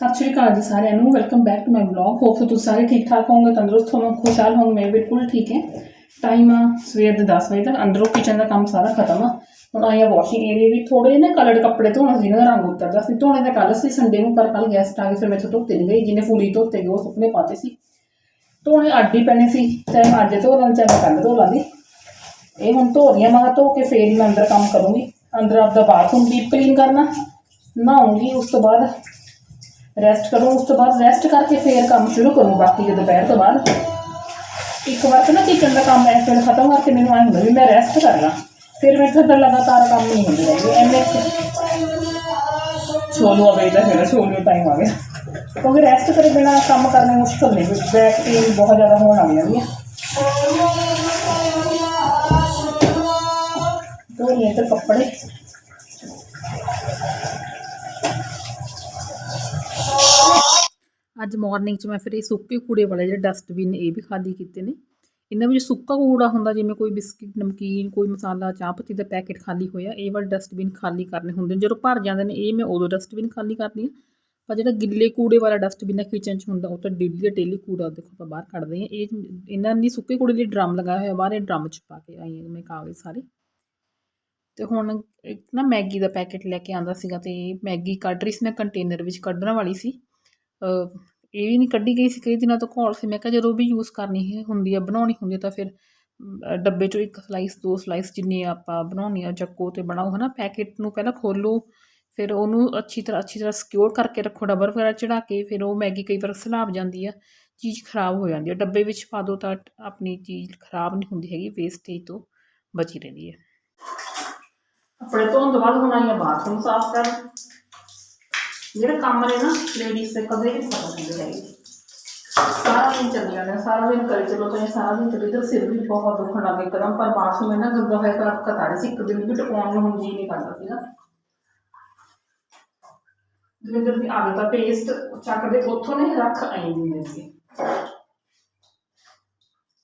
ਸਤਿ ਸ਼੍ਰੀ ਅਕਾਲ ਜੀ ਸਾਰਿਆਂ ਨੂੰ। Welcome back to my vlog hope so ਤੁਸੀਂ ਸਾਰੇ ਠੀਕ ਠਾਕ ਹੋਵੋਗੇ, ਤੰਦਰੁਸਤ ਹੋਵੋਗੇ, ਖੁਸ਼ਹਾਲ ਹੋਵੋਗੇ। ਮੈਂ ਬਿਲਕੁਲ ਠੀਕ ਹੈ। ਟਾਈਮ ਆ ਸਵੇਰ ਦੇ 10 ਵਜੇ ਤੱਕ। ਅੰਦਰੋਂ ਕਿਚਨ ਦਾ ਕੰਮ ਸਾਰਾ ਖਤਮ ਆ। ਹੁਣ ਆਇਆ ਵਾਸ਼ਿੰਗ ਏਰੀਆ ਵੀ। ਥੋੜੇ ਨਾ ਕਲਰਡ ਕੱਪੜੇ ਧੋਣਾ ਸੀ ਇਹਨਾਂ ਦਾ ਰੰਗ ਉਤਰਦਾ ਸੀ। ਧੋਣੇ ਤਾਂ ਕੱਲ ਸੀ ਸੰਡੇ ਨੂੰ, ਪਰ ਕੱਲ ਗੈਸਟ ਆ ਗਏ, ਫਿਰ ਮੈਥੋਂ ਧੋਤੇ ਨਹੀਂ ਗਏ। ਜਿਹਨੇ ਫੂਲੀ ਧੋਤੇ ਗਏ, ਉਹ ਸੁਪਨੇ ਪਾਤੇ ਸੀ। ਧੋਣੇ ਅੱਡ ਹੀ ਪੈਣੇ ਸੀ। ਚਾਹੇ ਮੈਂ ਅੱਜ ਧੋ ਲਾਂ, ਚਾਹੇ ਮੈਂ ਕੱਲ ਧੋ ਲਾਂਗੀ। ਇਹ ਹੁਣ ਧੋ ਰਹੀਆਂ ਮੈਂ ਧੋ ਕੇ ਫੇਰ ਹੀ ਮੈਂ ਅੰਦਰ ਕੰਮ ਕਰੂੰਗੀ। ਅੰਦਰ ਆਪਦਾ ਬਾਥਰੂਮ ਡੀਪ ਕਲੀਨ ਕਰਨਾ। ਨਹਾਉਂਗੀ, ਉਸ ਤੋਂ ਬਾਅਦ ਰੈਸਟ ਕਰੋ, ਉਸ ਤੋਂ ਬਾਅਦ ਰੈਸਟ ਕਰਕੇ ਫੇਰ ਕੰਮ ਸ਼ੁਰੂ ਕਰੋ, ਬਾਕੀ ਦੇ ਦੁਪਹਿਰ ਤੋਂ ਬਾਅਦ ਇੱਕ ਵਾਰ ਤਾਂ ਨਾ ਕਿਚਨ ਦਾ ਕੰਮ ਐਸ ਵੇਲੇ ਖਤਮ ਕਰਕੇ ਮੈਨੂੰ ਆਏ ਹੁੰਦਾ ਵੀ ਮੈਂ ਰੈਸਟ ਕਰ ਲਾਂ। ਫਿਰ ਮੇਰੇ ਤੋਂ ਲਗਾਤਾਰ ਕੰਮ ਨਹੀਂ ਹੁੰਦੇ ਹੈਗੇ ਐਨੇ ਛੋਲੂ ਆ ਗਈ ਦਾ ਫਿਰ ਛੋਲੂ ਟਾਈਮ ਆ ਗਿਆ। ਕਿਉਂਕਿ ਰੈਸਟ ਕਰੇ ਬਿਨਾ ਕੰਮ ਕਰਨਾ ਮੁਸ਼ਕਲ ਨੇ ਬੈਕ ਪੇਨ ਬਹੁਤ ਜ਼ਿਆਦਾ ਹੋਣ ਆ ਜਾਂਦੀ ਹੈ ਧੋ ਤੇ ਕੱਪੜੇ। ਅੱਜ ਮਾਰਨਿੰਗ 'ਚ ਮੈਂ ਫਿਰ ਇਹ ਸੁੱਕੇ ਕੂੜੇ ਵਾਲੇ ਜਿਹੜੇ ਡਸਟਬਿਨ ਇਹ ਵੀ ਖਾਲੀ ਕੀਤੇ ਨੇ। ਇਹਨਾਂ ਵਿੱਚ ਸੁੱਕਾ ਕੂੜਾ ਹੁੰਦਾ, ਜਿਵੇਂ ਕੋਈ ਬਿਸਕਿਟ, ਨਮਕੀਨ, ਕੋਈ ਮਸਾਲਾ, ਚਾਹ ਪੱਤੀ ਦਾ ਪੈਕੇਟ ਖਾਲੀ ਹੋਇਆ, ਇਹ ਵਾਲੇ ਡਸਟਬਿਨ ਖਾਲੀ ਕਰਨੇ ਹੁੰਦੇ ਨੇ। ਜਦੋਂ ਭਰ ਜਾਂਦੇ ਨੇ, ਇਹ ਮੈਂ ਉਦੋਂ ਡਸਟਬਿਨ ਖਾਲੀ ਕਰਦੀ ਹਾਂ। ਪਰ ਜਿਹੜਾ ਗਿੱਲੇ ਕੂੜੇ ਵਾਲਾ ਡਸਟਬਿਨ ਹੈ ਕਿਚਨ 'ਚ ਹੁੰਦਾ, ਉਹ ਤਾਂ ਡੇਲੀ ਡੇਲੀ ਕੂੜਾ ਦੇਖੋ ਆਪਾਂ ਬਾਹਰ ਕੱਢਦੇ ਹਾਂ। ਇਹ ਇਹਨਾਂ ਨੇ ਸੁੱਕੇ ਕੂੜੇ ਲਈ ਡਰਮ ਲਗਾਇਆ ਹੋਇਆ, ਬਾਹਰ ਇਹ ਡਰਮ 'ਚ ਪਾ ਕੇ ਆਈ ਹਾਂ ਮੈਂ ਕਾਗਜ਼ ਸਾਰੇ। ਤੇ ਹੁਣ ਇੱਕ ਨਾ ਮੈਗੀ ਦਾ ਪੈਕੇਟ ਲੈ ਕੇ ਆਂਦਾ ਸੀਗਾ ਤੇ ਮੈਗੀ ਕੱਢ ਰਹੀ ਸੀ, ਮੈਂ ਕੰਟੇਨਰ ਵਿੱਚ ਕੱਢਣ ਵਾਲੀ ਸੀ। ਇਹ ਵੀ ਨਹੀਂ ਕੱਢੀ ਗਈ ਸੀ, ਕਈ ਦਿਨਾਂ ਤੋਂ ਘੋਲ ਸੀ। ਮੈਂ ਕਿਹਾ ਜਦੋਂ ਵੀ ਯੂਜ਼ ਕਰਨੀ ਹੁੰਦੀ ਆ, ਬਣਾਉਣੀ ਹੁੰਦੀ ਆ, ਤਾਂ ਫਿਰ ਡੱਬੇ 'ਚੋਂ ਇੱਕ ਸਲਾਈਸ ਦੋ ਸਲਾਈਸ ਜਿੰਨੀ ਆਪਾਂ ਬਣਾਉਣੀ ਆ ਚੱਕੋ ਤੇ ਬਣਾਓ, ਹਨਾ ਪੈਕੇਟ ਨੂੰ ਪਹਿਲਾਂ ਖੋਲੋ, ਫਿਰ ਉਹਨੂੰ ਅੱਛੀ ਤਰ੍ਹਾਂ ਅੱਛੀ ਤਰ੍ਹਾਂ ਸਿਕਿਉਰ ਕਰਕੇ ਰੱਖੋ, ਡੱਬਰ ਵਗੈਰਾ ਚੜਾ ਕੇ, ਫਿਰ ਉਹ ਮੈਗੀ ਕਈ ਵਾਰ ਸਲਾਬ ਜਾਂਦੀ ਆ, ਚੀਜ਼ ਖਰਾਬ ਹੋ ਜਾਂਦੀ ਆ। ਡੱਬੇ ਵਿੱਚ ਪਾ ਦਿਓ ਤਾਂ ਆਪਣੀ ਚੀਜ਼ ਖਰਾਬ ਨਹੀਂ ਹੁੰਦੀ ਹੈਗੀ ਵੇਸਟੇਜ ਤੋਂ ਬਚੀ ਰਹਿੰਦੀ ਹੈ ਆਪਣੇ ਧੋਣ ਤੋਂ ਬਾਅਦ ਹੁਣ ਆਈ ਬਾਥਰੂਮ ਸਾਫ਼ ਕਰ ਜਿਹੜੇ ਕੰਮ ਨੇ ਨਾ ਲੇਡੀਜ਼ ਦੇ ਕਦੇ ਨਹੀਂ ਖਤਮ ਹੁੰਦੇ ਹੈਗੇ ਸਾਰਾ ਦਿਨ ਚੱਲੀ ਜਾਂਦਾ ਸਾਰਾ ਦਿਨ ਕਰੀ ਚਲੋ ਤਾਂ ਇਹ ਸਾਰਾ ਦਿਨ ਚੱਲੀ ਤਾਂ ਸਿਰ ਵੀ ਬਹੁਤ ਦੁਖਣ ਲੱਗ ਗਿਆ ਇੱਕਦਮ ਪਰ ਬਾਥਰੂਮ ਇਹਨਾਂ ਗੰਦਾ ਹੋਇਆ ਤਾਂ ਕਤਾਰੇ ਸੀ ਇੱਕ ਦਿਨ ਵੀ ਟਪਾਉਣ ਨੂੰ ਹੁਣ ਜੀ ਨਹੀਂ ਕਰਦਾ ਸੀਗਾ ਦਵਿੰਦਰ ਦੀ ਆਦਤ ਆ ਪੇਸਟ ਚੱਕਦੇ ਉੱਥੋਂ ਨਹੀਂ ਰੱਖ ਆਈ ਦਿੰਦੇ ਸੀ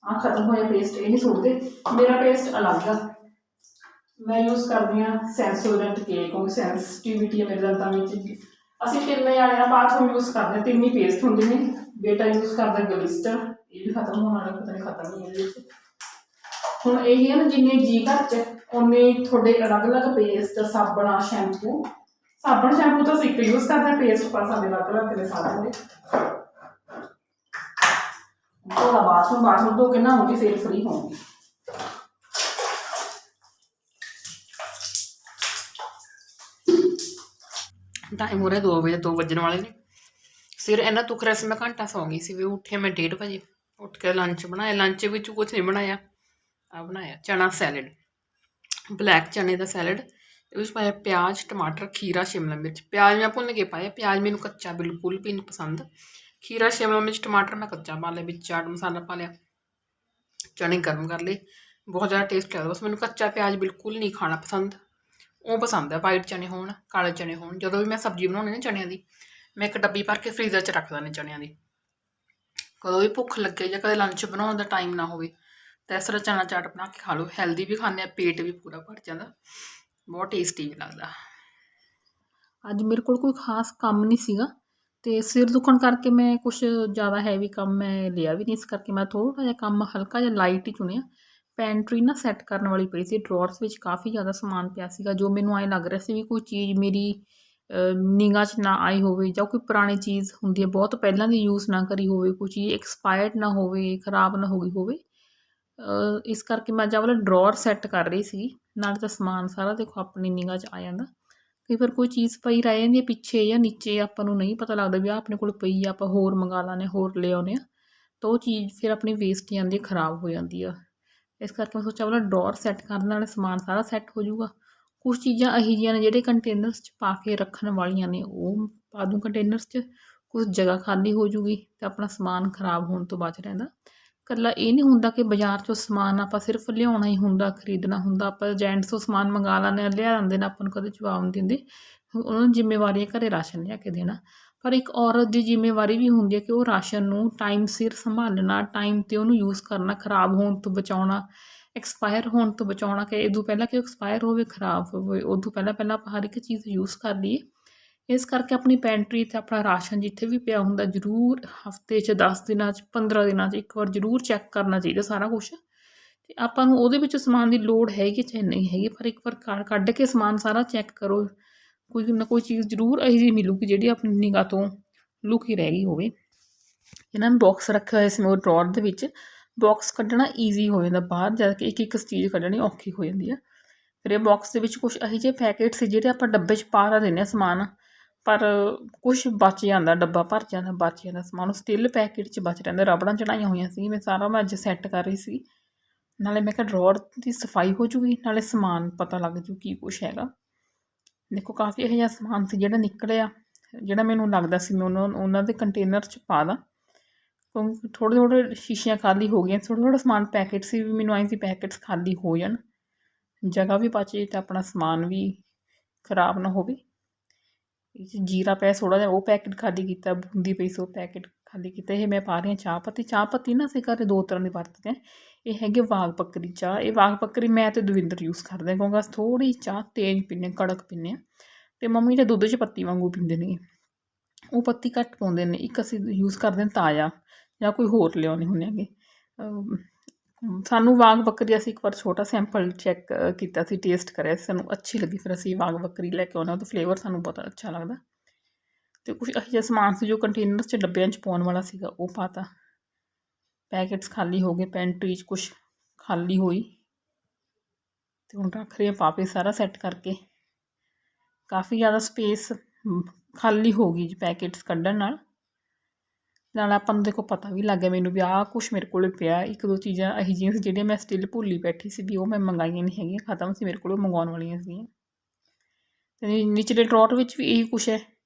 ਆ ਖਤਮ ਹੋਇਆ ਪੇਸਟ ਇਹ ਨਹੀਂ ਸੁੱਟਦੇ ਮੇਰਾ ਪੇਸਟ ਅਲੱਗ ਆ ਮੈਂ ਯੂਜ਼ ਕਰਦੀ ਹਾਂ ਸੈਂਸੋਡੈਂਟ ਕੇ ਕਿਉਂਕਿ ਸੈਂਸਿਟੀਵਿਟੀ ਹੈ ਮੇਰੇ ਦੰਦਾਂ ਵਿੱਚ ਅਸੀਂ ਤਿੰਨੇ ਜਾਣੇ ਆ ਬਾਥਰੂਮ ਯੂਜ਼ ਕਰਦੇ ਹਾਂ, ਤਿੰਨ ਹੀ ਪੇਸਟ ਹੁੰਦੇ ਨੇ। ਬੇਟਾ ਯੂਜ਼ ਕਰਦਾ ਗਲਿਸਟਰ ਇਹ ਵੀ ਖਤਮ ਹੋਣ ਵਾਲਾ, ਪਤਾ ਨਹੀਂ ਖਤਮ ਨਹੀਂ ਇਹਦੇ ਵਿੱਚ। ਹੁਣ ਇਹ ਹੈ ਨਾ, ਜਿੰਨੇ ਜੀ ਘਰ ਚ ਉਹਨੇ ਤੁਹਾਡੇ ਅਲੱਗ-ਅਲੱਗ ਪੇਸਟ ਸਾਬਣ ਸ਼ੈਂਪੂ ਸਾਬਣ ਸ਼ੈਂਪੂ ਤਾਂ ਅਸੀਂ ਇੱਕ ਯੂਜ਼ ਕਰਦੇ ਹਾਂ ਪੇਸਟ ਪਰ ਸਾਡੇ ਅਲੱਗ-ਅਲੱਗ ਨੇ ਸਾਰੇ ਦੇ ਉਹਦਾ ਬਾਥਰੂਮ ਬਾਥਰੂਮ ਤੋਂ ਕਿੰਨਾ ਹੋਗੀ ਫਿਰ ਫ੍ਰੀ ਹੋਊਗੀ। ਟਾਈਮ ਹੋ ਰਿਹਾ 2 ਵਜੇ 2 ਵੱਜਣ ਵਾਲੇ ਨੇ। ਸਿਰ ਇਹਨਾਂ ਤੁਖ ਰਿਹਾ ਸੀ, ਮੈਂ ਘੰਟਾ ਸੌਂ ਗਈ ਸੀ, ਵੀ ਉੱਠਿਆ ਮੈਂ 1:30 ਵਜੇ। ਉੱਠ ਕੇ ਲੰਚ ਬਣਾਇਆ ਲੰਚ ਵਿੱਚ ਕੁਝ ਨਹੀਂ ਬਣਾਇਆ। ਆ ਬਣਾਇਆ, ਚਨਾ ਸੈਲਡ ਬਲੈਕ ਚਨੇ ਦਾ ਸੈਲਡ ਇਹ ਵਿੱਚ ਪਾਇਆ ਪਿਆਜ਼, ਟਮਾਟਰ, ਖੀਰਾ, ਸ਼ਿਮਲਾ ਮਿਰਚ। ਪਿਆਜ਼ ਮੈਂ ਭੁੰਨ ਕੇ ਪਾਇਆ, ਪਿਆਜ਼ ਮੈਨੂੰ ਕੱਚਾ ਬਿਲਕੁਲ ਵੀ ਨਹੀਂ ਪਸੰਦ। ਖੀਰਾ, ਸ਼ਿਮਲਾ ਮਿਰਚ, ਟਮਾਟਰ ਮੈਂ ਕੱਚਾ ਪਾ ਲਿਆ, ਵਿੱਚ ਚਾਟ ਮਸਾਲਾ ਪਾ ਲਿਆ। ਚਨੇ ਗਰਮ ਕਰ ਲਏ, ਬਹੁਤ ਜ਼ਿਆਦਾ ਟੇਸਟ ਲੱਗਦਾ ਬਸ ਮੈਨੂੰ ਕੱਚਾ ਪਿਆਜ਼ ਬਿਲਕੁਲ ਨਹੀਂ ਖਾਣਾ ਪਸੰਦ। ਉਹ ਪਸੰਦ ਹੈ ਵਾਈਟ ਚਨੇ ਹੋਣ, ਕਾਲੇ ਚਨੇ ਹੋਣ, ਜਦੋਂ ਵੀ ਮੈਂ ਸਬਜ਼ੀ ਬਣਾਉਣੀ ਨਾ ਚਨਿਆਂ ਦੀ, ਮੈਂ ਇੱਕ ਡੱਬੀ ਭਰ ਕੇ ਫ੍ਰੀਜ਼ਰ 'ਚ ਰੱਖ ਦਿੰਦੀ ਚਨਿਆਂ ਦੀ। ਕਦੋਂ ਵੀ ਭੁੱਖ ਲੱਗੇ ਜਾਂ ਕਦੇ ਲੰਚ ਬਣਾਉਣ ਦਾ ਟਾਈਮ ਨਾ ਹੋਵੇ, ਤਾਂ ਇਸ ਤਰ੍ਹਾਂ ਚਨਾ ਚਾਟ ਬਣਾ ਕੇ ਖਾ ਲਓ। ਹੈਲਦੀ ਵੀ ਖਾਂਦੇ ਆ, ਪੇਟ ਵੀ ਪੂਰਾ ਭਰ ਜਾਂਦਾ, ਬਹੁਤ ਟੇਸਟੀ ਵੀ ਲੱਗਦਾ। ਅੱਜ ਮੇਰੇ ਕੋਲ ਕੋਈ ਖਾਸ ਕੰਮ ਨਹੀਂ ਸੀਗਾ, ਤੇ ਸਿਰ ਦੁਖਣ ਕਰਕੇ ਮੈਂ ਕੁਝ ਜ਼ਿਆਦਾ ਹੈਵੀ ਕੰਮ ਮੈਂ ਲਿਆ ਵੀ ਨਹੀਂ, ਇਸ ਕਰਕੇ ਮੈਂ ਥੋੜਾ ਜਿਹਾ ਕੰਮ ਹਲਕਾ ਜਿਹਾ ਲਾਈਟ ਹੀ ਚੁਣਿਆ। ਪੈਂਟਰੀ ਨਾ ਸੈੱਟ ਕਰਨ ਵਾਲੀ ਪਈ ਸੀ ਡਰਾਅਰਸ ਵਿੱਚ ਕਾਫੀ ਜ਼ਿਆਦਾ ਸਮਾਨ ਪਿਆ ਸੀਗਾ ਜੋ ਮੈਨੂੰ ਐਂ ਲੱਗ ਰਿਹਾ ਸੀ ਵੀ ਕੋਈ ਚੀਜ਼ ਮੇਰੀ ਨਿਗਾਹ 'ਚ ਨਾ ਆਈ ਹੋਵੇ ਜਾਂ ਕੋਈ ਪੁਰਾਣੀ ਚੀਜ਼ ਹੁੰਦੀ ਹੈ ਬਹੁਤ ਪਹਿਲਾਂ ਦੀ ਯੂਜ਼ ਨਾ ਕਰੀ ਹੋਵੇ ਕੋਈ ਚੀਜ਼ ਐਕਸਪਾਇਰਡ ਨਾ ਹੋਵੇ ਖਰਾਬ ਨਾ ਹੋ ਗਈ ਹੋਵੇ। ਇਸ ਕਰਕੇ ਮੈਂ ਜਾਂ ਵਾਲਾ ਡਰਾਅਰ ਸੈੱਟ ਕਰ ਰਹੀ ਸੀ ਨਾਲ ਤਾਂ ਸਮਾਨ ਸਾਰਾ ਦੇਖੋ ਆਪਣੀ ਨਿਗਾਹ 'ਚ ਆ ਜਾਂਦਾ। ਕਈ ਵਾਰ ਕੋਈ ਚੀਜ਼ ਪਈ ਰਹਿ ਜਾਂਦੀ ਹੈ ਪਿੱਛੇ ਜਾਂ ਨੀਚੇ ਆਪਾਂ ਨੂੰ ਨਹੀਂ ਪਤਾ ਲੱਗਦਾ ਵੀ ਆਹ ਆਪਣੇ ਕੋਲ ਪਈ ਆ ਆਪਾਂ ਹੋਰ ਮੰਗਾ ਲਾਂਦੇ ਹਾਂ, ਹੋਰ ਲੈ ਆਉਂਦੇ ਆ ਤਾਂ ਉਹ ਚੀਜ਼ ਫਿਰ ਆਪਣੀ ਵੇਸਟ ਜਾਂਦੀ ਖਰਾਬ ਹੋ ਜਾਂਦੀ ਆ। ਇਸ ਕਰਕੇ ਮੈਂ ਸੋਚਿਆ ਵਾਲਾ ਡੋਰ ਸੈੱਟ ਕਰਨ ਨਾਲ ਸਮਾਨ ਸਾਰਾ ਸੈੱਟ ਹੋ ਜਾਊਗਾ। ਕੁਝ ਚੀਜ਼ਾਂ ਇਹੋ ਜਿਹੀਆਂ ਨੇ ਜਿਹੜੇ ਕੰਟੇਨਰਸ 'ਚ ਪਾ ਕੇ ਰੱਖਣ ਵਾਲੀਆਂ ਨੇ, ਉਹ ਪਾ ਦੂੰ ਕੰਟੇਨਰਸ 'ਚ। ਕੁਝ ਜਗ੍ਹਾ ਖਾਲੀ ਹੋ ਜੂਗੀ ਤੇ ਆਪਣਾ ਸਮਾਨ ਖਰਾਬ ਹੋਣ ਤੋਂ ਬਚ ਰਹਿੰਦਾ। ਇਕੱਲਾ ਇਹ ਨਹੀਂ ਹੁੰਦਾ ਕਿ ਬਾਜ਼ਾਰ 'ਚੋਂ ਸਮਾਨ ਆਪਾਂ ਸਿਰਫ ਲਿਆਉਣਾ ਹੀ ਹੁੰਦਾ, ਖਰੀਦਣਾ ਹੁੰਦਾ। ਆਪਾਂ ਜੈਂਟਸ ਤੋਂ ਸਮਾਨ ਮੰਗਾ ਲੈਂਦੇ ਹਾਂ, ਲਿਆ ਆਉਂਦੇ ਨੇ, ਆਪਾਂ ਨੂੰ ਕਦੇ ਜਵਾਬ ਨਹੀਂ ਦਿੰਦੇ। ਉਹਨਾਂ ਨੂੰ ਜ਼ਿੰਮੇਵਾਰੀ ਹੈ ਘਰੇ ਰਾਸ਼ਨ ਲਿਆ ਕੇ ਦੇਣਾ। ਪਰ ਇੱਕ ਔਰਤ ਦੀ ਜ਼ਿੰਮੇਵਾਰੀ ਵੀ ਹੁੰਦੀ ਹੈ ਕਿ ਉਹ ਰਾਸ਼ਨ ਨੂੰ ਟਾਈਮ ਸਿਰ ਸੰਭਾਲਣਾ ਟਾਈਮ 'ਤੇ ਉਹਨੂੰ ਯੂਜ਼ ਕਰਨਾ, ਖਰਾਬ ਹੋਣ ਤੋਂ ਬਚਾਉਣਾ ਐਕਸਪਾਇਰ ਹੋਣ ਤੋਂ ਬਚਾਉਣਾ, ਕਿ ਇਹ ਤੋਂ ਪਹਿਲਾਂ ਕਿ ਐਕਸਪਾਇਰ ਹੋਵੇ, ਖਰਾਬ ਹੋਵੇ, ਉਦੋਂ ਪਹਿਲਾਂ ਪਹਿਲਾਂ ਆਪਾਂ ਹਰ ਇੱਕ ਚੀਜ਼ ਯੂਜ਼ ਕਰ ਲਈਏ। ਇਸ ਕਰਕੇ ਆਪਣੀ ਪੈਂਟਰੀ ਤੇ ਆਪਣਾ ਰਾਸ਼ਨ ਜਿੱਥੇ ਵੀ ਪਿਆ ਹੁੰਦਾ, ਜ਼ਰੂਰ ਹਫ਼ਤੇ 'ਚ 10 ਦਿਨਾਂ 'ਚ 15 ਦਿਨਾਂ 'ਚ ਇੱਕ ਵਾਰ ਜ਼ਰੂਰ ਚੈੱਕ ਕਰਨਾ ਚਾਹੀਦਾ ਸਾਰਾ ਕੁਝ ਤੇ ਆਪਾਂ ਨੂੰ ਉਹਦੇ ਵਿੱਚ ਸਮਾਨ ਦੀ ਲੋੜ ਹੈਗੀ ਚਾਹੇ ਨਹੀਂ ਹੈਗੀ, ਪਰ ਇੱਕ ਵਾਰ ਕੱਢ- ਕੱਢ ਕੇ ਸਮਾਨ ਸਾਰਾ ਚੈੱਕ ਕਰੋ। ਕੋਈ ਨਾ ਕੋਈ ਚੀਜ਼ ਜ਼ਰੂਰ ਇਹੋ ਜਿਹੀ ਮਿਲੂਗੀ ਜਿਹੜੀ ਆਪਣੀ ਨਿਗਾਹ ਤੋਂ ਲੁਕੀ ਰਹਿ ਗਈ ਹੋਵੇ। ਇਹਨਾਂ ਨੇ ਬਾਕਸ ਰੱਖਿਆ ਹੋਇਆ ਸੀ ਮੈਂ ਉਹ ਡਰਾਅਰ ਦੇ ਵਿੱਚ। ਬਾਕਸ ਕੱਢਣਾ ਈਜ਼ੀ ਹੋ ਜਾਂਦਾ ਬਾਹਰ ਜਾ ਕੇ ਇੱਕ ਇੱਕ ਚੀਜ਼ ਕੱਢਣੀ ਔਖੀ ਹੋ ਜਾਂਦੀ ਆ। ਫਿਰ ਇਹ ਬਾਕਸ ਦੇ ਵਿੱਚ ਕੁਝ ਇਹੋ ਜਿਹੇ ਪੈਕੇਟ ਸੀ ਜਿਹੜੇ ਆਪਾਂ ਡੱਬੇ 'ਚ ਪਾ ਰ ਦਿੰਦੇ ਹਾਂ ਸਮਾਨ, ਪਰ ਕੁਝ ਬਚ ਜਾਂਦਾ, ਡੱਬਾ ਭਰ ਜਾਂਦਾ, ਬਚ ਜਾਂਦਾ ਸਮਾਨ। ਉਹ ਸਟਿਲ ਪੈਕੇਟ 'ਚ ਬਚ ਰਹਿੰਦਾ, ਰਬੜਾਂ ਚੜਾਈਆਂ ਹੋਈਆਂ ਸੀ, ਮੈਂ ਸਾਰਾ ਮੈਂ ਅੱਜ ਸੈੱਟ ਕਰ ਰਹੀ ਸੀ। ਨਾਲੇ ਮੈਂ ਕਿਹਾ ਡਰਾਅਰ ਦੀ ਸਫ਼ਾਈ ਹੋ ਜੂਗੀ, ਨਾਲੇ ਸਮਾਨ ਪਤਾ ਲੱਗ ਜੂ ਕੀ ਕੁਛ ਹੈਗਾ। ਦੇਖੋ ਕਾਫੀ ਇਹੋ ਜਿਹਾ ਸਮਾਨ ਸੀ ਜਿਹੜਾ ਨਿਕਲਿਆ, ਜਿਹੜਾ ਮੈਨੂੰ ਲੱਗਦਾ ਸੀ ਮੈਂ ਉਹਨਾਂ ਉਹਨਾਂ ਦੇ ਕੰਟੇਨਰ 'ਚ ਪਾ ਦਾਂ। ਕਿਉਂਕਿ ਥੋੜ੍ਹੇ ਥੋੜ੍ਹੇ ਸ਼ੀਸ਼ੀਆਂ ਖਾਲੀ ਹੋ ਗਈਆਂ, ਥੋੜ੍ਹਾ ਥੋੜ੍ਹਾ ਸਮਾਨ ਪੈਕੇਟ ਸੀ ਵੀ ਮੈਨੂੰ ਆਈ ਸੀ ਪੈਕੇਟਸ ਖਾਲੀ ਹੋ ਜਾਣ। ਜਗ੍ਹਾ ਵੀ ਬਚੇ ਤੇ ਆਪਣਾ ਸਮਾਨ ਵੀ ਖਰਾਬ ਨਾ ਹੋਵੇ। ਇਹ ਜੀਰਾ ਪਿਆ ਥੋੜ੍ਹਾ ਜਿਹਾ, ਉਹ ਪੈਕੇਟ ਖਾਲੀ ਕੀਤਾ, ਬੂੰਦੀ ਪਈ ਸੀ ਉਹ ਪੈਕੇਟ ਖਾਲੀ ਕੀਤਾ ਇਹ ਮੈਂ ਪਾ ਰਹੀ ਹਾਂ ਚਾਹ ਪੱਤੀ। ਚਾਹ ਪੱਤੀ ਨਾ ਅਸੀਂ ਘਰੇ ਦੋ ਤਰ੍ਹਾਂ ਦੀ ਵਰਤਦੇ ਹਾਂ। ਇਹ ਹੈਗੇ ਵਾਗ ਪੱਕਰੀ ਚਾਹ। ਇਹ ਵਾਗ ਪੱਕਰੀ ਮੈਂ ਤੇ ਦਵਿੰਦਰ ਯੂਜ਼ ਕਰਦੇ ਹਾਂ ਕਿਉਂਕਿ ਅਸੀਂ ਥੋੜ੍ਹੀ ਚਾਹ ਤੇਜ਼ ਪੀਂਦੇ ਹਾਂ, ਕੜਕ ਪੀਂਦੇ ਹਾਂ। ਤੇ ਮੰਮੀ ਤਾਂ ਦੁੱਧ 'ਚ ਪੱਤੀ ਵਾਂਗੂ ਪੀਂਦੇ ਨੇ। ਉਹ ਪੱਤੀ ਘੱਟ ਪਾਉਂਦੇ ਨੇ। ਇੱਕ ਅਸੀਂ ਯੂਜ਼ ਕਰਦੇ ਹਾਂ ਤਾਜ਼ਾ ਜਾਂ ਕੋਈ ਹੋਰ ਲਿਆਉਣੇ ਹੁੰਦੇ ਹੈਗੇ। ਸਾਨੂੰ ਵਾਗ ਬੱਕਰੀ ਅਸੀਂ ਇੱਕ ਵਾਰ ਛੋਟਾ ਸੈਂਪਲ ਚੈੱਕ ਕੀਤਾ ਸੀ ਟੇਸਟ ਕਰਿਆ ਸੀ। ਸਾਨੂੰ ਅੱਛੀ ਲੱਗੀ। ਫਿਰ ਅਸੀਂ ਵਾਗ ਬੱਕਰੀ ਲੈ ਕੇ ਆਉਣਾ ਉਹਦਾ ਫਲੇਵਰ ਸਾਨੂੰ ਬਹੁਤ ਅੱਛਾ ਲੱਗਦਾ। ਤੇ ਕੁਝ ਇਹੋ ਜਿਹਾ ਸਮਾਨ ਸੀ ਜੋ ਕੰਟੇਨਰਸ 'ਚ ਡੱਬਿਆਂ 'ਚ ਪਾਉਣ ਵਾਲਾ ਸੀਗਾ, ਉਹ ਪਾਤਾ। ਪੈਕੇਟਸ ਖਾਲੀ ਹੋ ਗਏ ਪੈਂਟਰੀ 'ਚ ਕੁਝ ਖਾਲੀ ਹੋਈ। ਤੇ ਹੁਣ ਰੱਖ ਰਹੇ ਹਾਂ ਪਾਪੇ ਸਾਰਾ ਸੈੱਟ ਕਰਕੇ। ਕਾਫੀ ਜ਼ਿਆਦਾ ਸਪੇਸ ਖਾਲੀ ਹੋ ਗਈ ਜੀ ਪੈਕੇਟਸ ਕੱਢਣ ਨਾਲ। ਨਾਲ ਆਪਾਂ ਨੂੰ ਦੇਖੋ ਪਤਾ ਵੀ ਲੱਗ ਗਿਆ ਮੈਨੂੰ ਵੀ ਆਹ ਕੁਛ ਮੇਰੇ ਕੋਲ ਪਿਆ, ਇੱਕ ਦੋ ਚੀਜ਼ਾਂ ਇਹੋ ਜਿਹੀਆਂ ਸੀ ਜਿਹੜੀਆਂ ਮੈਂ ਸਟਿਲ ਭੁੱਲੀ ਬੈਠੀ ਸੀ ਵੀ ਉਹ ਮੈਂ ਮੰਗਾਈਆਂ ਨਹੀਂ ਹੈਗੀਆਂ, ਖਤਮ ਸੀ ਮੇਰੇ ਕੋਲ ਉਹ ਮੰਗਵਾਉਣ ਵਾਲੀਆਂ ਸੀਗੀਆਂ। ਤੇ ਨਿਚਲੇ ਡਰਾਅਰ ਵਿੱਚ ਵੀ ਇਹੀ ਕੁਛ ਹੈ।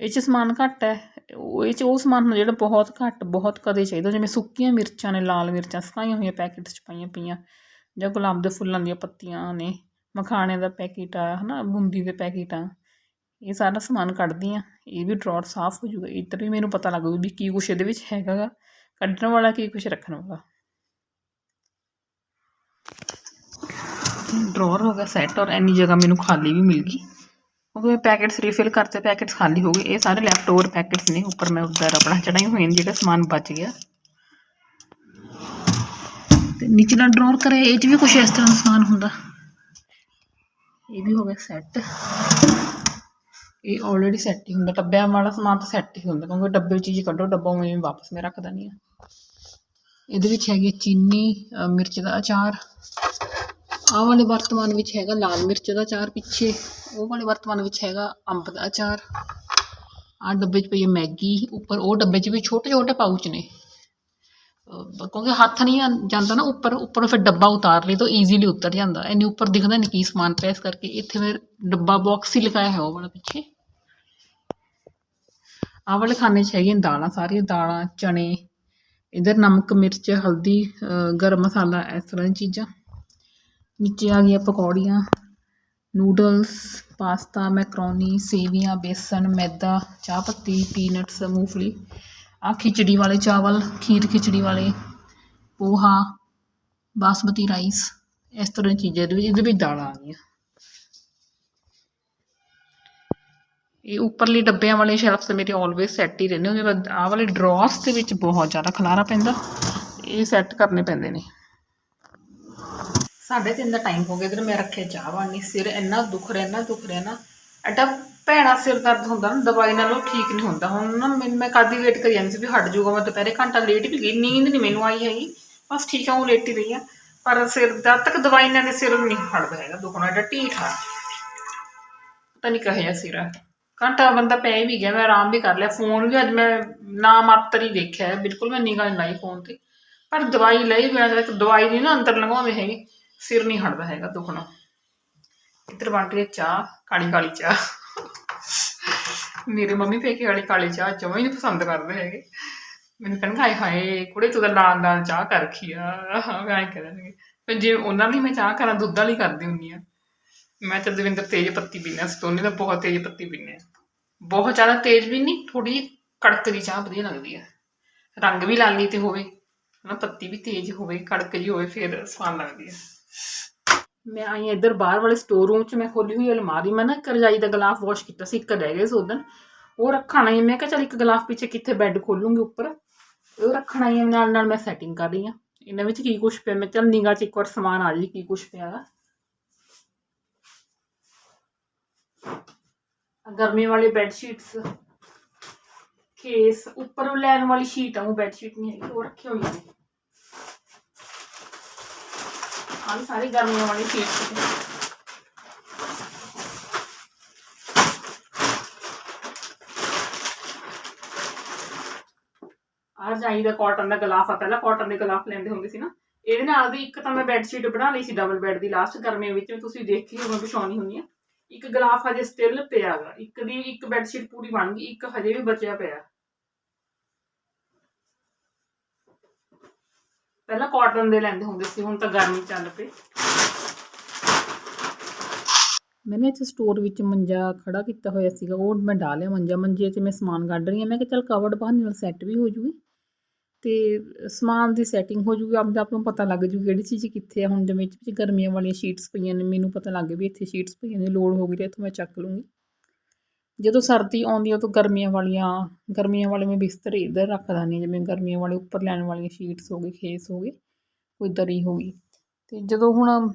ਇਹ 'ਚ ਸਮਾਨ ਘੱਟ ਹੈ। ਉਹ ਇਹ 'ਚ ਉਹ ਸਮਾਨ ਹੁੰਦਾ ਜਿਹੜਾ ਬਹੁਤ ਘੱਟ, ਬਹੁਤ ਕਦੇ ਚਾਹੀਦਾ। ਜਿਵੇਂ ਸੁੱਕੀਆਂ ਮਿਰਚਾਂ ਨੇ, ਲਾਲ ਮਿਰਚਾਂ ਸੁਕਾਈਆਂ ਹੋਈਆਂ ਪੈਕੇਟਸ 'ਚ ਪਾਈਆਂ ਪਈਆਂ। ਜਾਂ ਗੁਲਾਬ ਦੇ ਫੁੱਲਾਂ ਦੀਆਂ ਪੱਤੀਆਂ ਨੇ, ਮਖਾਣੇ ਦਾ ਪੈਕੇਟ ਆ, ਹਨਾ, ਬੂੰਦੀ ਦੇ ਪੈਕੇਟ ਆ। ਇਹ ਸਾਰਾ ਸਮਾਨ ਕੱਢਦੀ ਆ। ਇਹ ਵੀ ਡਰਾਅਰ ਸਾਫ਼ ਹੋ ਜਾਊਗਾ। ਇੱਧਰ ਵੀ ਮੈਨੂੰ ਪਤਾ ਲੱਗ ਜਾਊ ਵੀ ਕੀ ਕੁਛ ਇਹਦੇ ਵਿੱਚ ਹੈਗਾ ਗਾ। ਕੱਢਣ ਵਾਲਾ, ਕੀ ਕੁਛ ਰੱਖਣ ਵਾਲਾ। ਡਰਾਅਰ ਹੋ ਗਿਆ, ਸੈੱਟ ਔਰ ਇੰਨੀ ਜਗ੍ਹਾ ਮੈਨੂੰ ਖਾਲੀ ਵੀ ਮਿਲ ਗਈ। ਕਿਉਂਕਿ ਮੈਂ ਪੈਕੇਟਸ ਰੀਫਿਲ ਕਰਤੇ ਪੈਕੇਟਸ ਖਾਲੀ ਹੋ ਗਏ, ਇਹ ਸਾਰੇ ਲੈਫਟ ਓਵਰ ਪੈਕੇਟਸ ਨੇ, ਉੱਪਰ ਮੈਂ ਉੱਧਰ ਆਪਣਾ ਚੜਾਈ ਹੋਏ ਜਿਹੜਾ ਸਮਾਨ ਬਚ ਗਿਆ। ਤੇ ਨਿਚਲਾ ਡਰਾਅਰ ਕਰੇ, ਇਹ 'ਚ ਵੀ ਕੁਛ ਇਸ ਤਰ੍ਹਾਂ ਦਾ ਸਮਾਨ ਹੁੰਦਾ। ਇਹ ਵੀ ਹੋ ਗਿਆ ਸੈੱਟ ਇਹ ਆਲਰੇਡੀ ਸੈੱਟ ਹੀ ਹੁੰਦਾ, ਡੱਬਿਆਂ ਵਾਲਾ ਸਮਾਨ ਤਾਂ ਸੈੱਟ ਹੀ ਹੁੰਦਾ, ਕਿਉਂਕਿ ਡੱਬੇ ਵਿੱਚ ਚੀਜ਼ ਕੱਢੋ, ਡੱਬਾ ਉਵੇਂ ਵਾਪਸ ਮੈਂ ਰੱਖਦਾ ਨਹੀਂ ਆ ਇਹਦੇ ਵਿੱਚ ਹੈਗੀ ਚੀਨੀ ਮਿਰਚ ਦਾ ਅਚਾਰ ਆਹ ਵਾਲੇ ਵਰਤਮਾਨ ਵਿੱਚ ਹੈਗਾ ਲਾਲ ਮਿਰਚ ਦਾ ਅਚਾਰ ਪਿੱਛੇ, ਉਹ ਵਾਲੇ ਵਰਤਮਾਨ ਵਿੱਚ ਹੈਗਾ ਅੰਬ ਦਾ ਅਚਾਰ ਆਹ ਡੱਬੇ 'ਚ ਪਈ ਹੈ ਮੈਗੀ, ਉੱਪਰ ਉਹ ਡੱਬੇ 'ਚ ਵੀ ਛੋਟੇ ਛੋਟੇ ਪਾਊਚ ਨੇ। ਕਿਉਂਕਿ ਹੱਥ ਨਹੀਂ ਆਂ- ਜਾਂਦਾ ਨਾ ਉੱਪਰ ਉੱਪਰ ਫਿਰ ਡੱਬਾ ਉਤਾਰ ਲਈ ਤਾਂ ਈਜ਼ੀਲੀ ਉਤਰ ਜਾਂਦਾ। ਇੰਨੀ ਉੱਪਰ ਦਿਖਦਾ ਨਹੀਂ ਕੀ ਸਮਾਨ ਪਿਆ ਇਸ ਕਰਕੇ ਇੱਥੇ ਫਿਰ ਡੱਬਾ ਬਾਕਸ ਹੀ ਲਿਖਾਇਆ ਹੈ ਉਹ ਵਾਲਾ ਪਿੱਛੇ। ਆਹ ਵਾਲੇ ਖਾਨੇ 'ਚ ਹੈਗੀਆਂ ਦਾਲਾਂ ਸਾਰੀਆਂ, ਦਾਲਾਂ, ਚਨੇ, ਇਧਰ ਨਮਕ, ਮਿਰਚ, ਹਲਦੀ ਗਰਮ ਮਸਾਲਾ, ਇਸ ਤਰ੍ਹਾਂ ਦੀਆਂ ਚੀਜ਼ਾਂ। ਨੀਚੇ ਆ ਗਈਆਂ ਪਕੌੜੀਆਂ, ਨੂਡਲਸ, ਪਾਸਤਾ, ਮੈਕਰੋਨੀ, ਸੇਵੀਆਂ, ਬੇਸਨ, ਮੈਦਾ, ਚਾਹ ਪੱਤੀ, ਪੀਨਟਸ, ਮੂੰਗਫਲੀ ਆ ਖਿਚੜੀ ਵਾਲੇ ਚਾਵਲ, ਖੀਰ ਖਿਚੜੀ ਵਾਲੇ, ਪੋਹਾ, ਬਾਸਮਤੀ ਰਾਈਸ, ਇਸ ਤਰ੍ਹਾਂ ਦੀਆਂ ਚੀਜ਼ਾਂ ਇਹਦੇ ਵਿੱਚ ਇਹਦੇ ਵਿੱਚ ਦਾਲਾਂ ਆ ਗਈਆਂ। ਇਹ ਉੱਪਰਲੇ ਡੱਬਿਆਂ ਵਾਲੇ ਸ਼ੈਲਫਸ ਤੇ ਮੇਰੇ ਆਲਵੇਸ ਸੈੱਟ ਹੀ ਰਹਿੰਦੇ ਉਹਦੇ ਬਾਅਦ ਆਹ ਵਾਲੇ ਡਰਾਅਰਸ ਦੇ ਵਿੱਚ ਬਹੁਤ ਜ਼ਿਆਦਾ ਖਲਾਰਾ ਪੈਂਦਾ, ਇਹ ਸੈੱਟ ਕਰਨੇ ਪੈਂਦੇ ਨੇ। ਸਾਢੇ ਤਿੰਨ ਦਾ ਟਾਈਮ ਹੋ ਗਿਆ, ਇਧਰ ਮੈਂ ਰੱਖਿਆ ਚਾਹ ਬਣਨੀ ਸਿਰ ਇੰਨਾ ਦੁਖ ਰਿਹਾ, ਇੰਨਾ ਦੁਖ ਰਿਹਾ ਨਾ। ਐਡਾ ਭੈੜਾ ਸਿਰ ਦਰਦ ਹੁੰਦਾ ਨਾ, ਦਵਾਈ ਨਾਲੋਂ ਠੀਕ ਨਹੀਂ ਹੁੰਦਾ। ਹੁਣ ਨਾ ਮੈਨੂੰ ਮੈਂ ਕਾਦੀ ਵੇਟ ਕਰੀ ਜਾਂਦੀ ਸੀ ਵੀ ਹਟ ਜਾਊਗਾ, ਮੈਂ ਦੁਪਹਿਰੇ ਘੰਟਾ ਲੇਟ ਵੀ ਗਈ, ਨੀਂਦ ਨਹੀਂ ਮੈਨੂੰ ਆਈ ਹੈਗੀ। ਬਸ ਠੀਕ ਆ, ਉਹ ਲੇਟ ਰਹੀ ਆ। ਪਰ ਸਿਰ ਜਦ ਤੱਕ ਦਵਾਈ ਨਾਲ ਸਿਰ ਨਹੀਂ ਹਟਦਾ ਹੈਗਾ ਦੁਖਣਾ ਐਡਾ ਢੀਠ ਆ। ਪਤਾ ਨਹੀਂ ਕਹੇ ਸਿਰ ਘੰਟਾ ਬੰਦਾ ਪੈ ਵੀ ਗਿਆ, ਮੈਂ ਆਰਾਮ ਵੀ ਕਰ ਲਿਆ। ਫੋਨ ਵੀ ਅੱਜ ਮੈਂ ਨਾ ਮਾਤਰ ਹੀ ਦੇਖਿਆ ਬਿਲਕੁਲ ਮੈਂ ਨਿਗਾਹ ਨਹੀਂ ਲਾਈ ਫੋਨ ਤੇ। ਪਰ ਦਵਾਈ ਲਈ ਬਿਨਾਂ ਤੱਕ ਦਵਾਈ ਨਹੀਂ ਨਾ ਅੰਦਰ ਲੰਘਾਉਂਦੇ ਹੈਗੇ। ਸਿਰ ਨਹੀਂ ਹਟਦਾ ਹੈਗਾ ਦੁਖਣਾ। ਇੱਧਰ ਬਣ ਰਹੀ ਹੈ ਚਾਹ, ਕਾਲੀ ਕਾਲੀ ਚਾਹ। ਮੇਰੇ ਮੰਮੀ ਪੇਕੇ ਵਾਲੀ ਕਾਲੀ ਚਾਹ ਜਮਾਂ ਹੀ ਨਹੀਂ ਪਸੰਦ ਕਰਦੇ ਹੈਗੇ। ਮੈਨੂੰ ਕਹਿੰਦੇ ਹਾਏ ਹਾਏ, ਕੁੜੇ ਤੂੰ ਤਾਂ ਲਾਲ ਲਾਲ ਚਾਹ ਕਰ ਰੱਖੀ ਆ। ਮੈਂ ਐਂ ਕਹਿ ਦੇਣਗੇ ਜੇ ਉਹਨਾਂ ਲਈ ਮੈਂ ਚਾਹ ਕਰਾਂ, ਦੁੱਧ ਵਾਲੀ ਕਰਦੀ ਹੁੰਦੀ ਆ। ਮੈਂ ਤੇ ਦਵਿੰਦਰ ਤੇਜ਼ ਪੱਤੀ ਪੀਣਾ ਸੀ ਦੋਨੇ ਤਾਂ ਬਹੁਤ ਤੇਜ਼ ਪੱਤੀ ਪੀਂਦੇ ਬਹੁਤ ਜ਼ਿਆਦਾ ਤੇਜ਼ ਵੀ ਨਹੀਂ ਥੋੜੀ ਜਿਹੀ ਕੜਕ ਦੀ ਚਾਹ ਵਧੀਆ ਲੱਗਦੀ ਆ। ਰੰਗ ਵੀ ਲਾਲੀ ਤੇ ਹੋਵੇ, ਹਨਾ, ਪੱਤੀ ਵੀ ਤੇਜ਼ ਹੋਵੇ, ਕੜਕ ਜੀ ਹੋਵੇ, ਫਿਰ ਸਵਾਦ ਲੱਗਦੀ ਆ। ਮੈਂ ਆਈ ਇੱਧਰ ਬਾਹਰ ਵਾਲੇ ਸਟੋਰ ਰੂਮ 'ਚ, ਮੈਂ ਖੋਲੀ ਹੋਈ ਅਲਮਾਰੀ, ਮੈਂ ਨਾ ਇੱਕ ਦਾ ਗਲਾਫ ਵਾਸ਼ ਕੀਤਾ ਸੀ, ਇੱਕ ਰਹਿ ਗਿਆ ਸੀ ਉਦੋਂ ਉਹ ਰੱਖਣਾ ਹੀ ਮੈਂ ਕਿਹਾ ਚੱਲ ਇੱਕ ਗਲਾਫ ਪਿੱਛੇ ਕਿੱਥੇ ਬੈੱਡ ਖੋਲੂੰਗੀ ਉੱਪਰ। ਉਹ ਰੱਖਣਾ ਹੀ ਨਾਲ ਨਾਲ ਮੈਂ ਸੈਟਿੰਗ ਕਰ ਰਹੀ ਹਾਂ ਇਹਨਾਂ ਵਿੱਚ ਕੀ ਕੁਛ ਪਿਆ? ਮੈਂ ਚੱਲ ਨਿਗਾਹ 'ਚ ਇੱਕ ਵਾਰ ਸਮਾਨ ਆ ਜੀ ਕੀ ਕੁਛ ਪਿਆ ਗਾ ਗਰਮੀ ਵਾਲੀ ਬੈੱਡ ਸ਼ੀਟਸ ਕੇਸ ਉੱਪਰ ਲੈਣ ਵਾਲੀ ਸ਼ੀਟ ਆ, ਉਹ ਬੈੱਡ ਸ਼ੀਟ ਨਹੀਂ ਹੈਗੀ, ਉਹ ਰੱਖੀ ਹੋਈ ਨੇ। ਆਹ ਸਾਰੀ ਗਰਮੀਆਂ ਵਾਲੀ ਸ਼ੀਟਸ ਨੇ ਆਹ ਰਜਾਈ ਦਾ ਕਾਟਨ ਦਾ ਗਲਾਫ ਆ, ਪਹਿਲਾਂ ਕਾਟਨ ਦੇ ਗਲਾਫ ਲੈਂਦੇ ਹੁੰਦੇ ਸੀ ਨਾ। ਇਹਦੇ ਨਾਲ ਦੀ ਇੱਕ ਤਾਂ ਮੈਂ ਬੈੱਡ ਸ਼ੀਟ ਬਣਾ ਲਈ ਸੀ ਡਬਲ ਬੈੱਡ ਦੀ ਲਾਸਟ ਗਰਮੀਆਂ ਵਿੱਚ, ਵੀ ਤੁਸੀਂ ਦੇਖੀ ਹੋਵੇ ਵਿਛਾਉਣੀ ਹੁੰਦੀ ਆ। ਇੱਕ ਗਲਾਫ ਹਜੇ ਸਟਿਲ ਪਿਆ ਗਾ। ਇੱਕ ਦੀ ਇੱਕ ਬੈੱਡ ਸ਼ੀਟ ਪੂਰੀ ਬਣ ਗਈ, ਇੱਕ ਹਜੇ ਵੀ ਬਚਿਆ ਪਿਆ। ਪਹਿਲਾਂ ਕਾਟਨ ਦੇ ਲੈਂਦੇ ਹੁੰਦੇ ਸੀ, ਹੁਣ ਤਾਂ ਗਰਮੀ ਚੱਲ ਪਈ ਨਾ ਇੱਥੇ ਸਟੋਰ ਵਿੱਚ ਮੰਜਾ ਖੜਾ ਕੀਤਾ ਹੋਇਆ ਸੀਗਾ, ਉਹ ਮੈਂ ਡਾਲਿਆ ਮੰਜਾ, ਮੰਜੇ 'ਚ ਮੈਂ ਸਮਾਨ ਕੱਢ ਰਹੀ ਹਾਂ। ਮੈਂ ਕਿਹਾ ਚੱਲ ਕਵਰਡ ਬਹਾਨੇ ਨਾਲ ਸੈੱਟ ਵੀ ਹੋ ਜੂਗੀ। ਤੇ ਸਮਾਨ ਦੀ ਸੈਟਿੰਗ ਹੋ ਜੂਗੀ, ਆਪਦਾ ਆਪ ਨੂੰ ਪਤਾ ਲੱਗ ਜੂ ਕਿਹੜੀ ਚੀਜ਼ ਕਿੱਥੇ ਆ। ਹੁਣ ਜਿਵੇਂ ਵਿੱਚ ਗਰਮੀਆਂ ਵਾਲੀਆਂ ਸ਼ੀਟਸ ਪਈਆਂ ਨੇ, ਮੈਨੂੰ ਪਤਾ ਲੱਗ ਵੀ ਇੱਥੇ ਸ਼ੀਟਸ ਪਈਆਂ ਨੇ ਲੋਡ ਹੋ ਗਈ ਤੇ ਇੱਥੋਂ ਮੈਂ ਚੱਕ ਲੂੰਗੀ। ਜਦੋਂ ਸਰਦੀ ਆਉਂਦੀ ਆ, ਉਦੋਂ ਗਰਮੀਆਂ ਵਾਲੀਆਂ, ਗਰਮੀਆਂ ਵਾਲੇ ਮੈਂ ਬਿਸਤਰ ਇੱਧਰ ਰੱਖ ਦਿੰਦੀ ਹਾਂ, ਜਿਵੇਂ ਗਰਮੀਆਂ ਵਾਲੇ ਉੱਪਰ ਲੈਣ ਵਾਲੀਆਂ ਸ਼ੀਟਸ ਹੋ ਗਏ ਖੇਸ ਹੋ ਗਏ, ਕੋਈ ਦਰੀ ਹੋ ਗਈ। ਤੇ ਜਦੋਂ ਹੁਣ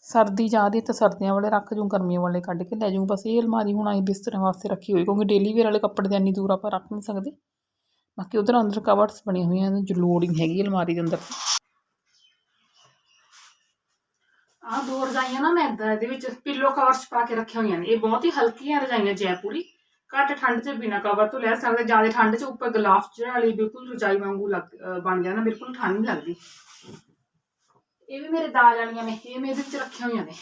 ਸਰਦੀ ਜਾਂਦੀ ਤਾਂ ਸਰਦੀਆਂ ਵਾਲੇ ਰੱਖ ਜੂ, ਗਰਮੀਆਂ ਵਾਲੇ ਕੱਢ ਕੇ ਲੈ ਜੂ, ਬਸ ਇਹ ਅਲਮਾਰੀ ਹੁਣ ਆਈ ਬਿਸਤਰਿਆਂ ਵਾਸਤੇ ਰੱਖੀ ਹੋਈ, ਕਿਉਂਕਿ ਡੇਲੀ ਵੇਅਰ ਵਾਲੇ ਕੱਪੜੇ ਤਾਂ ਇੰਨੀ ਦੂਰ ਆਪਾਂ ਰੱਖ ਨਹੀਂ ਸਕਦੇ। ਬਾਕੀ ਉਧਰ ਅੰਦਰ ਕਵਰਸ ਬਣੇ ਹੋਏ ਹਨ ਜੋ ਲੋੜ ਨਹੀਂ ਹੈਗੀ ਅਲਮਾਰੀ ਦੇ ਅੰਦਰ। ਆਹ ਦੋ ਰਜਾਈਆਂ ਨਾ ਮੈਂ ਏਦਾਂ ਇਹਦੇ ਵਿੱਚ ਪਿੱਲੋ ਕਵਰਸ ਪਾ ਕੇ ਰੱਖੀਆਂ ਹੋਈਆਂ ਨੇ। ਇਹ ਬਹੁਤ ਹੀ ਹਲਕੀਆਂ ਰਜਾਈਆਂ ਜੈਪੁਰੀ। ਘੱਟ ਠੰਡ 'ਚ ਬਿਨਾਂ ਕਵਰ ਤੋਂ ਲੈ ਸਕਦੇ। ਜ਼ਿਆਦਾ ਠੰਡ 'ਚ ਉੱਪਰ ਗਲਾਫ ਚੜਾ ਲਈ ਬਿਲਕੁਲ ਰਜਾਈ ਵਾਂਗੂ ਲੱਗ, ਅਹ ਬਣ ਜਾਣਾ ਬਿਲਕੁਲ ਠੰਡ ਨਹੀਂ ਲੱਗਦੀ। ਇਹ ਵੀ ਮੇਰੇ ਦਾਜ ਵਾਲੀਆਂ ਨੇ। ਇਹ ਮੈਂ ਵਿੱਚ ਰੱਖੀਆਂ ਹੋਈਆਂ ਨੇ।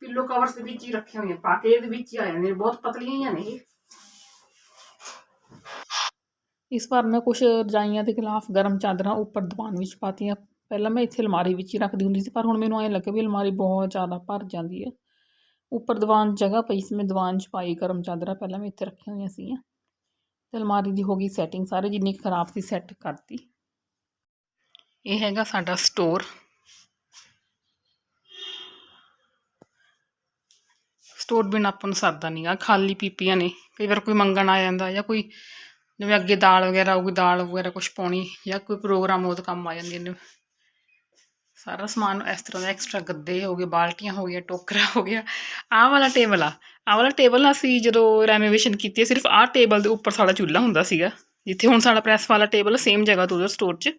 ਪਿੱਲੋ ਕਵਰਸ ਦੇ ਵਿੱਚ ਹੀ ਰੱਖੀਆਂ ਹੋਈਆਂ ਪਾ ਕੇ ਇਹਦੇ ਵਿੱਚ ਹੀ ਆ ਜਾਂਦੇ ਬਹੁਤ ਪਤਲੀਆਂ ਹੀ ਨੇ ਇਹ। ਇਸ ਵਾਰ ਮੈਂ ਕੁਝ ਰਜਾਈਆਂ ਦੇ ਖਿਲਾਫ ਗਰਮ ਚਾਦਰਾਂ ਉੱਪਰ ਦੀਵਾਨ ਵਿੱਚ ਪਾਤੀਆਂ। ਪਹਿਲਾਂ ਮੈਂ ਇੱਥੇ ਅਲਮਾਰੀ ਵਿੱਚ ਹੀ ਰੱਖਦੀ ਹੁੰਦੀ ਸੀ, ਪਰ ਹੁਣ ਮੈਨੂੰ ਐਂ ਲੱਗਾ ਵੀ ਅਲਮਾਰੀ ਬਹੁਤ ਜ਼ਿਆਦਾ ਭਰ ਜਾਂਦੀ ਹੈ। ਉੱਪਰ ਦੀਵਾਨ ਜਗ੍ਹਾ ਪਈ ਸੀ, ਮੈਂ ਦੀਵਾਨ 'ਚ ਪਾਈ ਗਰਮ ਚਾਦਰਾਂ ਪਹਿਲਾਂ ਮੈਂ ਇੱਥੇ ਰੱਖੀਆਂ ਹੋਈਆਂ ਸੀਗੀਆਂ। ਤੇ ਅਲਮਾਰੀ ਦੀ ਹੋ ਗਈ ਸੈਟਿੰਗ ਸਾਰੇ ਜਿੰਨੀ ਕੁ ਖਰਾਬ ਸੀ ਸੈੱਟ ਕਰਤੀ। ਇਹ ਹੈਗਾ ਸਾਡਾ ਸਟੋਰ ਸਟੋਰ ਬਿਨਾਂ ਆਪਾਂ ਨੂੰ ਸਰਦਾ ਨਹੀਂਗਾ ਖਾਲੀ ਪੀਪੀਆਂ ਨੇ। ਕਈ ਵਾਰ ਕੋਈ ਮੰਗਣ ਆ ਜਾਂਦਾ ਜਾਂ ਕੋਈ ਜਿਵੇਂ ਅੱਗੇ ਦਾਲ ਵਗੈਰਾ ਹੋਊਗੀ, ਦਾਲ ਵਗੈਰਾ ਕੁਝ ਪਾਉਣੀ ਜਾਂ ਕੋਈ ਪ੍ਰੋਗਰਾਮ ਉਹ ਕੰਮ ਆ ਜਾਂਦੇ ਨੇ ਸਾਰਾ ਸਮਾਨ ਇਸ ਤਰ੍ਹਾਂ ਦਾ ਐਕਸਟਰਾ ਗੱਦੇ ਹੋ ਗਏ ਬਾਲਟੀਆਂ ਹੋ ਗਈਆਂ ਟੋਕਰਾ ਹੋ ਗਿਆ। ਆਹ ਵਾਲਾ ਟੇਬਲ ਆ। ਆਹ ਵਾਲਾ ਟੇਬਲ ਅਸੀਂ ਜਦੋਂ ਰੈਨੋਵੇਸ਼ਨ ਕੀਤੀ ਹੈ, ਸਿਰਫ ਆਹ ਟੇਬਲ ਦੇ ਉੱਪਰ ਸਾਡਾ ਚੁੱਲ੍ਹਾ ਹੁੰਦਾ ਸੀਗਾ। ਜਿੱਥੇ ਹੁਣ ਸਾਡਾ ਪ੍ਰੈਸ ਵਾਲਾ ਟੇਬਲ ਸੇਮ ਜਗ੍ਹਾ ਤੋਂ ਉਹਦਾ ਸਟੋਰ 'ਚ।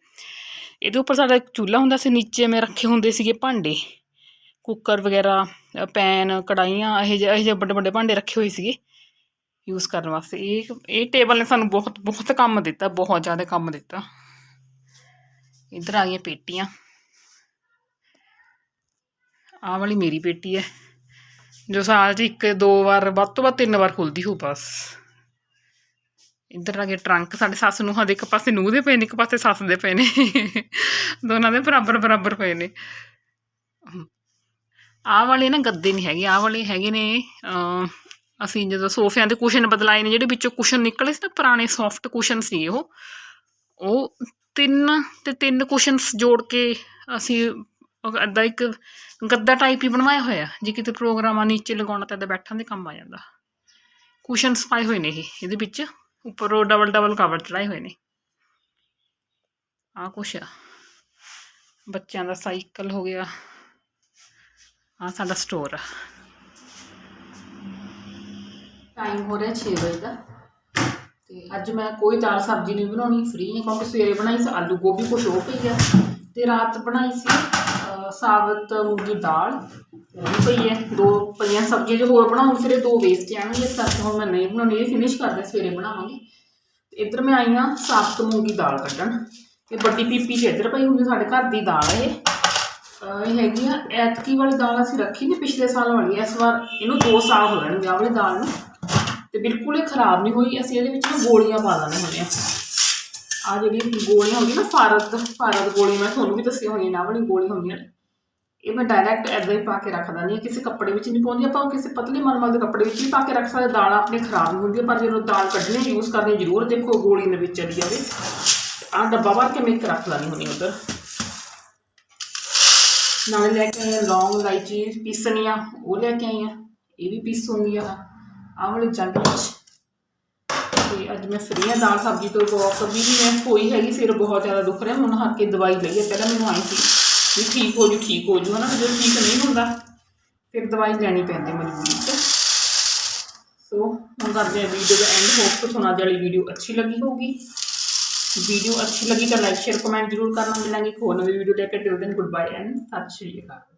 ਇਹਦੇ ਉੱਪਰ ਸਾਡਾ ਚੁੱਲ੍ਹਾ ਹੁੰਦਾ ਸੀ ਨੀਚੇ ਮੈਂ ਰੱਖੇ ਹੁੰਦੇ ਸੀਗੇ ਭਾਂਡੇ। ਕੁੱਕਰ ਵਗੈਰਾ ਪੈਨ ਕੜਾਈਆਂ ਇਹ ਜਿਹੇ ਇਹ ਜਿਹੇ ਵੱਡੇ ਵੱਡੇ ਭਾਂਡੇ ਰੱਖੇ ਹੋਏ ਸੀਗੇ। ਯੂਜ਼ ਕਰਨ ਵਾਸਤੇ। ਇਹ ਇਹ ਟੇਬਲ ਨੇ ਸਾਨੂੰ ਬਹੁਤ ਬਹੁਤ ਕੰਮ ਦਿੱਤਾ ਬਹੁਤ ਜ਼ਿਆਦਾ ਕੰਮ ਦਿੱਤਾ। ਇੱਧਰ ਆ ਗਈਆਂ ਪੇਟੀਆਂ। ਆਹ ਵਾਲੀ ਮੇਰੀ ਪੇਟੀ ਹੈ, ਜੋ ਸਾਲ 'ਚ ਇੱਕ, ਦੋ ਵਾਰ, ਵੱਧ ਤੋਂ ਵੱਧ ਤਿੰਨ ਵਾਰ ਖੁੱਲਦੀ ਹੋ ਬਸ। ਇੱਧਰ ਆ ਗਏ ਟਰੰਕ ਸਾਡੇ ਸੱਸ ਨੂੰ ਹਦੇ ਇੱਕ ਪਾਸੇ ਨੂੰਹ ਦੇ ਪਏ ਨੇ, ਇੱਕ ਪਾਸੇ ਸੱਸ ਦੇ ਪਏ ਨੇ। ਦੋਨਾਂ ਦੇ ਬਰਾਬਰ ਬਰਾਬਰ ਪਏ ਨੇ। ਆਹ ਵਾਲੇ ਨਾ ਗੱਦੇ ਨਹੀਂ ਹੈਗੇ, ਆਹ ਵਾਲੇ ਹੈਗੇ ਨੇ ਅਸੀਂ ਜਦੋਂ ਸੋਫਿਆਂ ਦੇ ਕੁਸ਼ਨ ਬਦਲਾਏ ਨੇ, ਜਿਹੜੇ ਵਿੱਚੋਂ ਕੁਸ਼ਨ ਨਿਕਲੇ ਸੀ ਨਾ, ਪੁਰਾਣੇ ਸੌਫਟ ਕੁਸ਼ਨ ਸੀ ਉਹ ਉਹ ਤਿੰਨ ਤੇ ਤਿੰਨ ਕੁਸ਼ਨਸ ਜੋੜ ਕੇ ਅਸੀਂ ਉਹ ਅੱਧਾ ਇੱਕ ਗੱਦਾ ਟਾਈਪ ਹੀ ਬਣਵਾਇਆ ਹੋਇਆ ਜੇ ਕਿਤੇ ਪ੍ਰੋਗਰਾਮ ਆ ਨੀਚੇ ਲਗਾਉਣਾ ਤਾਂ ਇੱਦਾਂ ਬੈਠਣ ਦੇ ਕੰਮ ਆ ਜਾਂਦਾ। ਕੁਸ਼ਨਸ ਪਾਏ ਹੋਏ ਨੇ ਇਹ, ਇਹਦੇ ਵਿੱਚ ਉੱਪਰੋਂ ਡਬਲ ਡਬਲ ਕਵਰ ਚੜਾਏ ਹੋਏ ਨੇ। ਆਹ ਕੁਛ ਆ। ਬੱਚਿਆਂ ਦਾ ਸਾਈਕਲ ਹੋ ਗਿਆ। ਆਹ ਸਾਡਾ ਸਟੋਰ ਆ। ਟਾਈਮ ਹੋ ਰਿਹਾ 6 ਵਜੇ ਦਾ। ਤੇ ਅੱਜ ਮੈਂ ਕੋਈ ਦਾਲ ਸਬਜ਼ੀ ਨਹੀਂ ਬਣਾਉਣੀ ਫ੍ਰੀ ਹਾਂ ਕਿਉਂਕਿ ਸਵੇਰੇ ਬਣਾਈ ਸੀ, ਆਲੂ ਗੋਭੀ ਕੁਛ ਹੋ ਪਈ ਆ। ਤੇ ਰਾਤ ਬਣਾਈ ਸੀ ਸਾਬਤ ਮੂੰਗੀ ਦਾਲ, ਉਹ ਵੀ ਪਈ ਹੈ। ਦੋ ਪਈਆਂ ਸਬਜ਼ੀਆਂ ਜੇ ਹੋਰ ਬਣਾਉਂਗੀ, ਫਿਰ ਇਹ ਦੋ ਵੇਸਟ ਜਾਣਗੇ ਇਸ ਕਰਕੇ ਹੁਣ ਮੈਂ ਨਹੀਂ ਬਣਾਉਣੀ, ਇਹ ਫਿਨਿਸ਼ ਕਰਦੇ ਸਵੇਰੇ ਬਣਾਵਾਂਗੇ। ਤੇ ਇੱਧਰ ਮੈਂ ਆਈ ਹਾਂ, ਸਾਬਤ ਮੂੰਗੀ ਦਾਲ ਕੱਢਣ। ਇਹ ਵੱਡੀ ਪੀਪੀ 'ਚ ਇੱਧਰ ਪਈ ਹੁੰਦੀ, ਸਾਡੇ ਘਰ ਦੀ ਦਾਲ ਹੈ ਇਹ। ਹੈਗੀ ਆ, ਐਤਕੀ ਵਾਲੀ ਦਾਲ ਅਸੀਂ ਰੱਖੀ ਨਹੀਂ ਪਿਛਲੇ ਸਾਲ ਵਾਲੀ, ਇਸ ਵਾਰ ਇਹਨੂੰ 2 ਸਾਲ ਹੋ ਜਾਣਗੇ ਆਹ ਵਾਲੀ ਦਾਲ ਨੂੰ। ਤੇ ਬਿਲਕੁਲ ਇਹ ਖਰਾਬ ਨਹੀਂ ਹੋਈ, ਅਸੀਂ ਇਹਦੇ ਵਿੱਚ ਨਾ ਗੋਲੀਆਂ ਪਾ ਲੈਣੇ ਹੁੰਦੇ ਆ ਜਿਹੜੀ ਗੋਲੀਆਂ ਹੁੰਦੀਆਂ ਨਾ ਫਾਰਤ ਫਾਰਤ ਗੋਲੀ, ਮੈਂ ਤੁਹਾਨੂੰ ਵੀ ਦੱਸਿਆ ਹੋਈਆਂ ਨਾ ਵਾਲੀ ਗੋਲੀ ਹੁੰਦੀਆਂ ਨੇ ਇਹ ਮੈਂ ਡਾਇਰੈਕਟ ਐਦਾਂ ਹੀ ਪਾ ਕੇ ਰੱਖ ਦਿੰਦੀ ਹਾਂ ਕਿਸੇ ਕੱਪੜੇ ਵਿੱਚ ਨਹੀਂ ਪਾਉਂਦੀ, ਆਪਾਂ ਕਿਸੇ ਪਤਲੇ ਮਲਮਲ ਦੇ ਕੱਪੜੇ ਵਿੱਚ ਵੀ ਪਾ ਕੇ ਰੱਖ ਸਕਦੇ ਦਾਲ ਆਪਣੇ ਖਰਾਬ ਨਹੀਂ ਹੁੰਦੀ ਪਰ ਜਦੋਂ ਦਾਲ ਕੱਢਣੀ ਯੂਜ਼ ਕਰਨੀ ਜ਼ਰੂਰ ਦੇਖੋ ਗੋਲੀ ਦੇ ਵਿੱਚ ਚਲੀ ਜਾਵੇ। ਆਹ ਡੱਬਾ ਭਰ ਕੇ ਮੈਂ ਇੱਕ ਰੱਖ ਲੈਣੀ ਹੁੰਦੀ ਉੱਧਰ। ਨਾਲੇ ਲੈ ਕੇ ਆਈ ਲੌਂਗ, ਇਲਾਇਚੀ ਪੀਸਣੀ ਆ ਉਹ ਲੈ ਕੇ ਆਈ ਆ, ਇਹ ਵੀ ਪੀਸੂੰਗੀ ਆ। ਆਹ ਵਾਲੇ ਜੱਗ ਵਿੱਚ ਤੇ ਅੱਜ ਮੈਂ ਫਰੀ ਹਾਂ, ਦਾਲ, ਸਬਜ਼ੀ ਤੋਂ ਵਾਕ ਵੀ ਮੈਂ ਹੋਈ ਹੈਗੀ, ਸਿਰ ਬਹੁਤ ਜ਼ਿਆਦਾ ਦੁਖ ਰਿਹਾ, ਹੁਣ ਹੱਕ ਕੇ ਦਵਾਈ ਲਈ ਹੈ, ਪਹਿਲਾਂ ਮੈਨੂੰ ਆਈ ਸੀ ਵੀ ਠੀਕ ਹੋ ਜੂ, ਠੀਕ ਹੋ ਜੂ, ਹਨਾ, ਜਦੋਂ ਠੀਕ ਨਹੀਂ ਹੁੰਦਾ, ਫਿਰ ਦਵਾਈ ਲੈਣੀ ਪੈਂਦੀ ਮਜਬੂਰੀ 'ਚ ਸੋ ਹੁਣ ਕਰਦੇ ਹਾਂ ਵੀਡੀਓ ਦਾ ਐਂਡ ਹੋਪ ਕਿ ਤੁਹਾਨੂੰ ਅੱਜ ਵਾਲੀ ਵੀਡੀਓ ਅੱਛੀ ਲੱਗੀ ਹੋਊਗੀ। ਵੀਡੀਓ ਅੱਛੀ ਲੱਗੀ ਤਾਂ ਲਾਈਕ ਸ਼ੇਅਰ ਕਮੈਂਟ ਜ਼ਰੂਰ ਕਰਨਾ, ਮਿਲਾਂਗੇ ਇੱਕ ਹੋਰ ਨਵੀਂ ਵੀਡੀਓ ਲੈ ਕੇ ਟਿਲ ਦਿਨ ਗੁੱਡ ਬਾਏ ਐਂਡ ਸਤਿ ਸ਼੍ਰੀ ਅਕਾਲ।